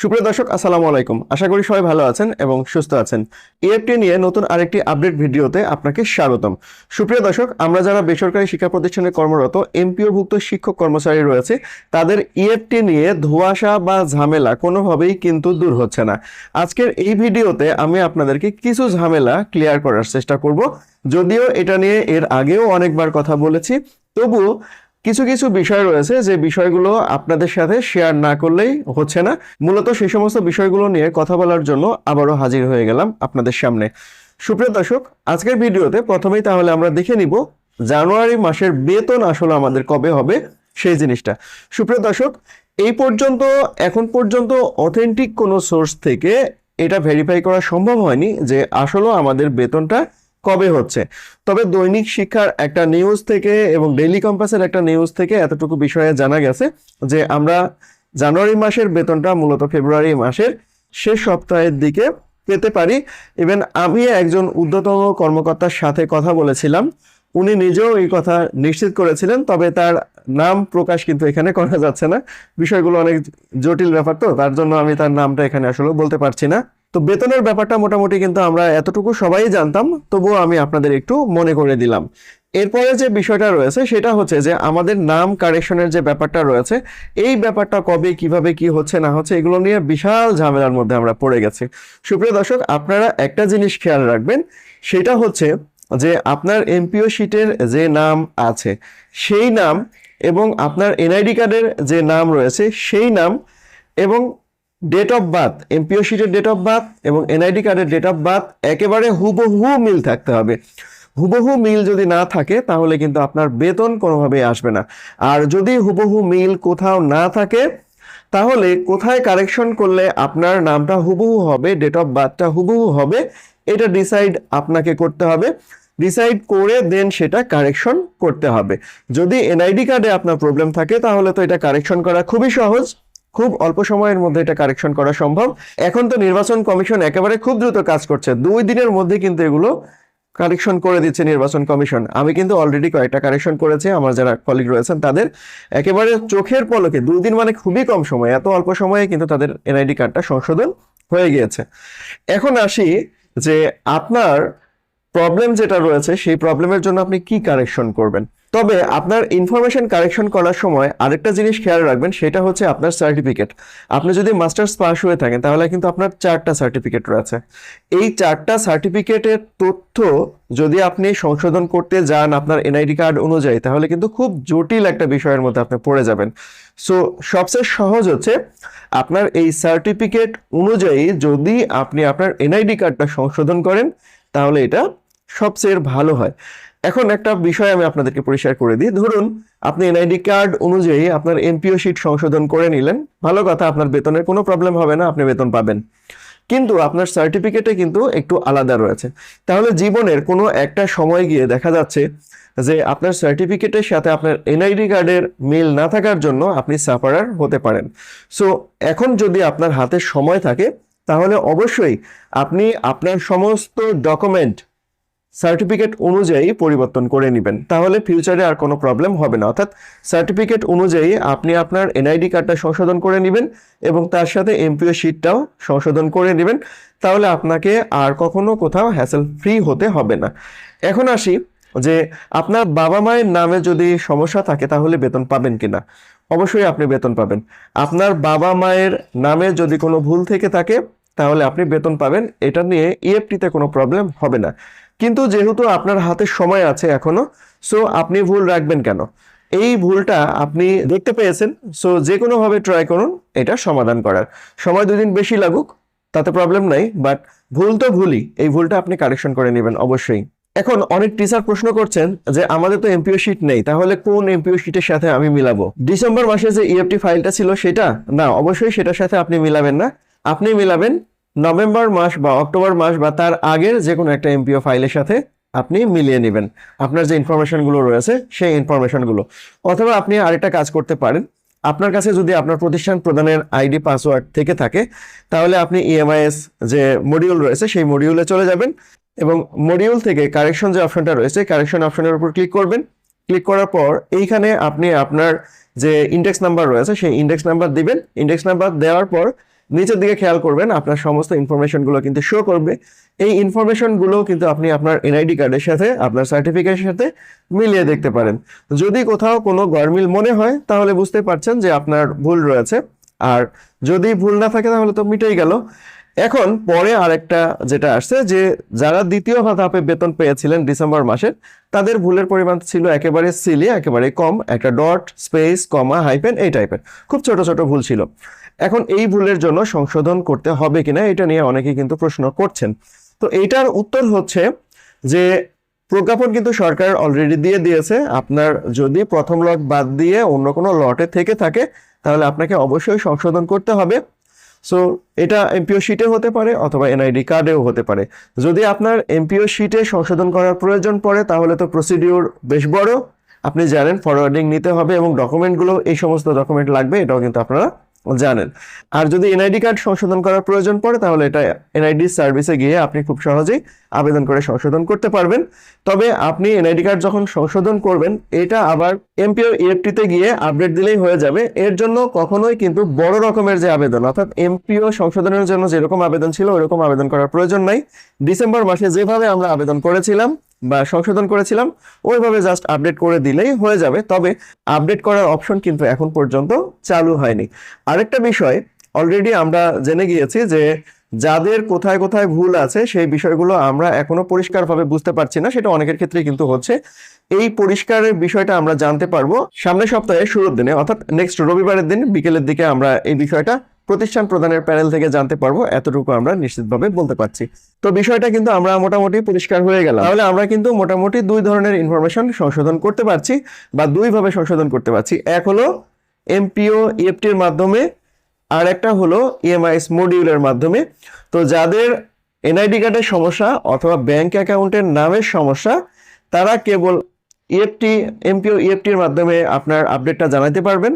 সুপ্রিয় দর্শক, আসসালামু আলাইকুম। আশা করি সবাই ভালো আছেন এবং সুস্থ আছেন। ইএফটি নিয়ে নতুন আরেকটি আপডেট ভিডিওতে আপনাকে স্বাগতম। সুপ্রিয় দর্শক, আমরা যারা বেসরকারি শিক্ষা প্রতিষ্ঠানে কর্মরত, এমপিওভুক্ত শিক্ষক কর্মচারী রয়েছে, তাদের ইএফটি নিয়ে ধোঁয়াশা বা ঝামেলা কোনোভাবেই কিন্তু দূর হচ্ছে না। আজকের এই ভিডিওতে আমি আপনাদেরকে কিছু ঝামেলা ক্লিয়ার করার চেষ্টা করব। যদিও এটা নিয়ে এর আগেও অনেকবার কথা বলেছি, তবুও কিছু কিছু বিষয় রয়েছে যে বিষয়গুলো আপনাদের সাথে শেয়ার না করলেই হচ্ছে না। মূলত সেই সমস্ত বিষয়গুলো নিয়ে কথা বলার জন্য আবারও হাজির হয়ে গেলাম আপনাদের সামনে। সুপ্রিয় দর্শক, আজকের ভিডিওতে প্রথমেই তাহলে আমরা দেখে নিব জানুয়ারি মাসের বেতন আসলে আমাদের কবে হবে সেই জিনিসটা। সুপ্রিয় দর্শক, এই পর্যন্ত, এখন পর্যন্ত অথেন্টিক কোনো সোর্স থেকে এটা ভেরিফাই করা সম্ভব হয়নি যে আসলেও আমাদের বেতনটা কবে হচ্ছে? তবে দৈনিক শিক্ষার একটা নিউজ থেকে এবং ডেইলি কম্পাসের একটা নিউজ থেকে এতটুকু বিষয়ে জানা গেছে যে আমরা জানুয়ারি মাসের বেতনটা মূলত ফেব্রুয়ারি মাসের শেষ সপ্তাহের দিকে পেতে পারি। ইভেন আমি একজন ঊর্ধ্বতম কর্মকর্তার সাথে কথা বলেছিলাম। উনি নিজেও এই কথা নিশ্চিত করেছিলেন, তবে তার নাম প্রকাশ কিন্তু এখানে করা যাচ্ছে না। বিষয়গুলো অনেক জটিল ব্যাপার তো, তার জন্য আমি তার নামটা এখানে আসলে বলতে পারছি না। তো বেতনের ব্যাপারটা মোটামুটি কিন্তু আমরা এতটুকু সবাই জানতাম, তবুও আমি আপনাদের একটু মনে করে দিলাম। এরপরে যে বিষয়টা রয়েছে, সেটা হচ্ছে যে আমাদের নাম কারেকশনের যে ব্যাপারটা রয়েছে, এই ব্যাপারটা কবে, কীভাবে, কি হচ্ছে, না হচ্ছে, এগুলো নিয়ে বিশাল ঝামেলার মধ্যে আমরা পড়ে গেছি। সুপ্রিয় দর্শক, আপনারা একটা জিনিস খেয়াল রাখবেন, সেটা হচ্ছে যে আপনার এমপিও শিটের যে নাম আছে, সেই নাম এবং আপনার এনআইডি কার্ডের যে নাম রয়েছে, সেই নাম এবং ডেট অফ বার্থ এমপিও শিটের ডেট অফ বার্থ এবং এনআইডি কার্ডের ডেট অফ বার্থ একেবারে হুবহু মিল থাকতে হবে। হুবহু মিল যদি না থাকে, তাহলে কিন্তু আপনার বেতন কোনোভাবেই আসবে না। আর যদি হুবহু মিল কোথাও না থাকে, তাহলে কোথায় কারেকশন করলে আপনার নামটা হুবহু হবে ডেট অফ বার্থটা হুবহু হবে, এটা ডিসাইড আপনাকে করতে হবে। ডিসাইড করে দেন সেটা কারেকশন করতে হবে। যদি এনআইডি কার্ডে আপনার প্রবলেম থাকে, তাহলে তো এটা কারেকশন করা খুবই সহজ। খুব অল্প সময়ের মধ্যে এটা কারেকশন করা সম্ভব। এখন তো নির্বাচন কমিশন একেবারে খুব দ্রুত কাজ করছে। দুই দিনের মধ্যে কিন্তু এগুলো কারেকশন করে দিচ্ছে নির্বাচন কমিশন। আমি কিন্তু অলরেডি কয়েকটা কারেকশন করেছে, আমার যারা কলিগ রয়েছেন তাদের। একেবারে চোখের পলকে, দুই দিন মানে খুবই কম সময়, এত অল্প সময়ে কিন্তু তাদের এনআইডি কার্ডটা সংশোধন হয়ে গিয়েছে। এখন আসি যে আপনার প্রবলেম যেটা রয়েছে, সেই প্রবলেমের জন্য আপনি কি কারেকশন করবেন? তবে আপনার ইনফরমেশন কারেকশন করার সময় আরেকটা জিনিস খেয়াল রাখবেন, সেটা হচ্ছে আপনার সার্টিফিকেট আপনি যদি মাস্টার্স পাস হয়ে থাকেন, তাহলে কিন্তু আপনার চারটা সার্টিফিকেট রয়েছে। এই চারটা সার্টিফিকেটের তথ্য যদি আপনি সংশোধন করতে যান আপনার এনআইডি কার্ড অনুযায়ী, তাহলে কিন্তু খুব জটিল একটা বিষয়ের মধ্যে আপনি পড়ে যাবেন। সো সবচেয়ে সহজ হচ্ছে আপনার এই সার্টিফিকেট অনুযায়ী যদি আপনি আপনার এনআইডি কার্ডটা সংশোধন করেন, তাহলে এটা সবচেয়ে ভালো হয়। এখন একটা বিষয় আমি আপনাদেরকে পরিষ্কার করে দিই। ধরুন, আপনি এনআইডি কার্ড অনুযায়ী আপনার এমপিও শিট সংশোধন করে নিলেন। ভালো কথা, আপনার বেতনের কোনো প্রবলেম হবে না, আপনি বেতন পাবেন। কিন্তু আপনার সার্টিফিকেটে কিন্তু একটু আলাদা রয়েছে। তাহলে জীবনের কোনো একটা সময় গিয়ে দেখা যাচ্ছে যে আপনার সার্টিফিকেটের সাথে আপনার এনআইডি কার্ডের মিল না থাকার জন্য আপনি সাফারার হতে পারেন। সো এখন যদি আপনার হাতে সময় থাকে, তাহলে অবশ্যই আপনি আপনার সমস্ত ডকুমেন্ট সার্টিফিকেট অনুযায়ী পরিবর্তন করে নেবেন। তাহলে ফিউচারে আর কোনো প্রবলেম হবে না। অর্থাৎ সার্টিফিকেট অনুযায়ী আপনি আপনার এনআইডি কার্ডটা সংশোধন করে নেবেন এবং তার সাথে এমপিও শিটটাও সংশোধন করে নেবেন। তাহলে আপনাকে আর কখনো কোথাও হ্যাসেল ফ্রি হতে হবে না। এখন আসি যে আপনার বাবা মায়ের নামে যদি সমস্যা থাকে, তাহলে বেতন পাবেন কিনা? অবশ্যই আপনি বেতন পাবেন। আপনার বাবা মায়ের নামে যদি কোনো ভুল থেকে থাকে, তাহলে আপনি বেতন পাবেন। এটা নিয়ে ইএফটিতে কোনো প্রবলেম হবে না। কিন্তু যেহেতু আপনার হাতে সময় আছে এখনও সো আপনি ভুল রাখবেন কেন? এই ভুলটা আপনি দেখতে পেয়েছেন সো যে কোনোভাবে ট্রাই করুন, এটা সমাধান করার। সময় দুদিন বেশি লাগুক, তাতে প্রবলেম নাই বাট ভুল তো ভুলই, এই ভুলটা আপনি কারেকশন করে নেবেন অবশ্যই। এখন অনেক টিচার প্রশ্ন করছেন যে, আমাদের তো এমপিও শিট নেই, তাহলে কোন এমপিও শিটের সাথে আমি মিলাবো? ডিসেম্বর মাসে যে ইএফটি ফাইলটা ছিল সেটা, না, অবশ্যই সেটার সাথে আপনি মিলাবেন না। আপনি মিলাবেন নভেম্বর মাস বা অক্টোবর মাস বা তার আগের যে কোনো একটা এমপিও ফাইলের সাথে আপনি মিলিয়ে নেবেন। আপনার যে ইনফরমেশনগুলো রয়েছে, সেই ইনফরমেশনগুলো। অথবা আপনি আরেকটা কাজ করতে পারেন। আপনার কাছে যদি আপনার প্রতিষ্ঠান প্রদানের আইডি, পাসওয়ার্ড থেকে থাকে, তাহলে আপনি ইএমআইএস যে মডিউল রয়েছে, সেই মডিউলে চলে যাবেন এবং মডিউল থেকে কারেকশন যে অপশনটা রয়েছে কারেকশন অপশনের উপর ক্লিক করবেন। ক্লিক করার পর এইখানে আপনি আপনার যে ইন্ডেক্স নাম্বার রয়েছে, সেই ইন্ডেক্স নাম্বার দিবেন। ইন্ডেক্স নাম্বার দেওয়ার পর নিচের দিকে খেয়াল করবেন, আপনার সমস্ত ইনফরমেশনগুলো কিন্তু শো করবে। এই ইনফরমেশনগুলো কিন্তু আপনি আপনার এনআইডি কার্ডের সাথে, আপনার সার্টিফিকেটের সাথে মিলিয়ে দেখতে পারেন। যদি কোথাও কোনো গরমিল মনে হয়, তাহলে বুঝতে পারছেন যে আপনার ভুল রয়েছে। আর যদি ভুল না থাকে, তাহলে তো মিটেই গেল। এখন পরে আরেকটা যেটা আসছে, যে যারা দ্বিতীয় ধাপে বেতন পেয়েছিলেন ডিসেম্বর মাসের, তাদের ভুলের পরিমাণ ছিল একেবারে সিলি একেবারে কম, একটা ডট স্পেস কমা হাইপেন এই টাইপের খুব ছোট ছোট ভুল ছিল। এখন এই ভুলের জন্য সংশোধন করতে হবে কিনা এটা নিয়ে অনেকেই কিন্তু প্রশ্ন করছেন। তো এইটার উত্তর হচ্ছে যে প্রজ্ঞাপন কিন্তু সরকার অলরেডি দিয়ে দিয়েছে। আপনার যদি প্রথম লট বাদ দিয়ে অন্য কোনো লটে থেকে থাকে, তাহলে আপনাকে অবশ্যই সংশোধন করতে হবে। সো এটা এমপিও শিটে হতে পারে অথবা এনআইডি কার্ডেও হতে পারে। যদি আপনার এমপিও শিটে সংশোধন করার প্রয়োজন পড়ে, তাহলে তো প্রসিডিউর বেশ বড়। আপনি জানেন ফরওয়ার্ডিং নিতে হবে এবং ডকুমেন্টগুলো এই সমস্ত ডকুমেন্ট লাগবে, এটাও কিন্তু আপনারা জানেন। আর যদি এনআইডি কার্ড সংশোধন করার প্রয়োজন পড়ে, তাহলে এটা এনআইডি সার্ভিসে গিয়ে আপনি খুব সহজেই আবেদন করে সংশোধন করতে পারবেন। তবে আপনি এনআইডি কার্ড যখন সংশোধন করবেন, এটা আবার এমপিও ইএফটিতে গিয়ে আপডেট দিলেই হয়ে যাবে। এর জন্য কখনোই কিন্তু বড় রকমের যে আবেদন, অর্থাৎ এমপিও সংশোধনের জন্য যেরকম আবেদন ছিল, ওরকম আবেদন করার প্রয়োজন নাই। ডিসেম্বর মাসে যেভাবে আমরা আবেদন করেছিলাম বা সংশোধন করেছিলাম, ওইভাবে জাস্ট আপডেট করে দিলেই হয়ে যাবে। তবে আপডেট করার অপশন কিন্তু এখন পর্যন্ত চালু হয়নি। আরেকটা বিষয় অলরেডি আমরা জেনে গিয়েছি যে যাদের কোথায় কোথায় ভুল আছে, সেই বিষয়গুলো আমরা এখনও পরিষ্কারভাবে বুঝতে পারছি না, সেটা অনেকের ক্ষেত্রে কিন্তু হচ্ছে। এই পরিষ্কারের বিষয়টা আমরা জানতে পারব সামনের সপ্তাহে শুরুর দিনে, অর্থাৎ নেক্সট রবিবারের দিন, বিকেলের দিকে আমরা এই বিষয়টা প্রতিষ্ঠান প্রদানের প্যানেল থেকে জানতে পারব, এতটুকু আমরা নিশ্চিতভাবে বলতে পারছি। তো বিষয়টা কিন্তু আমরা মোটামুটি পরিষ্কার হয়ে গেল তাহলে আমরা কিন্তু মোটামুটি দুই ধরনের ইনফরমেশন সংশোধন করতে পারছি বা দুইভাবে সংশোধন করতে পারছি। এক হলো এমপিও ইএফটির মাধ্যমে, আর একটা হলো ইএমআইএস মডিউলের মাধ্যমে। তো যাদের এনআইডি কার্ডের সমস্যা অথবা ব্যাংক অ্যাকাউন্টের নামের সমস্যা, তারা কেবল ইএফটি এমপিও ইএফটির মাধ্যমে আপনার আপডেটটা জানাতে পারবেন।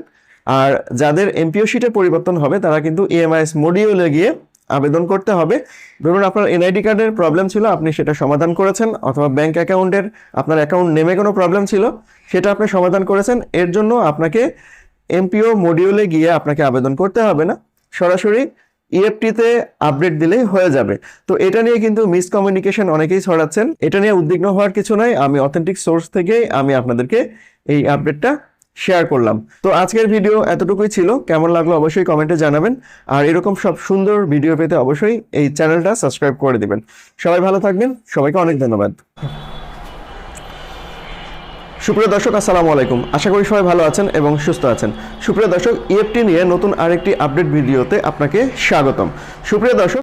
আর যাদের এমপিও শিটে পরিবর্তন হবে, তারা কিন্তু ইএমআইএস মডিউলে গিয়ে আবেদন করতে হবে। ধরুন আপনার এনআইডি কার্ডের প্রবলেম ছিল, আপনি সেটা সমাধান করেছেন, অথবা ব্যাংক অ্যাকাউন্টের আপনার অ্যাকাউন্ট নেমে কোনো প্রবলেম ছিল, সেটা আপনি সমাধান করেছেন, এর জন্য আপনাকে এমপিও মডিউলে গিয়ে আপনাকে আবেদন করতে হবে না। সরাসরি ইএফটিতে আপডেট দিলেই হয়ে যাবে। তো এটা নিয়ে কিন্তু মিসকমিউনিকেশন অনেকেই ছড়াচ্ছেন। এটা নিয়ে উদ্বিগ্ন হওয়ার কিছু নয় আমি অথেন্টিক সোর্স থেকেই আমি আপনাদেরকে এই আপডেটটা শেয়ার করলাম। তো আজকের ভিডিও এতটুকুই ছিল। কেমন লাগল অবশ্যই কমেন্টে জানাবেন। আর এরকম সব সুন্দর ভিডিও পেতে অবশ্যই এই চ্যানেলটা সাবস্ক্রাইব করে দিবেন। সবাই ভালো থাকবেন। সবাইকে অনেক ধন্যবাদ। সুপ্রিয় দর্শক, আসসালামু আলাইকুম। আশা করি সবাই ভালো আছেন এবং সুস্থ আছেন। সুপ্রিয় দর্শক ইএফটি নিয়ে নতুন আরেকটি আপডেট ভিডিওতে আপনাকে স্বাগতম। সুপ্রিয় দর্শক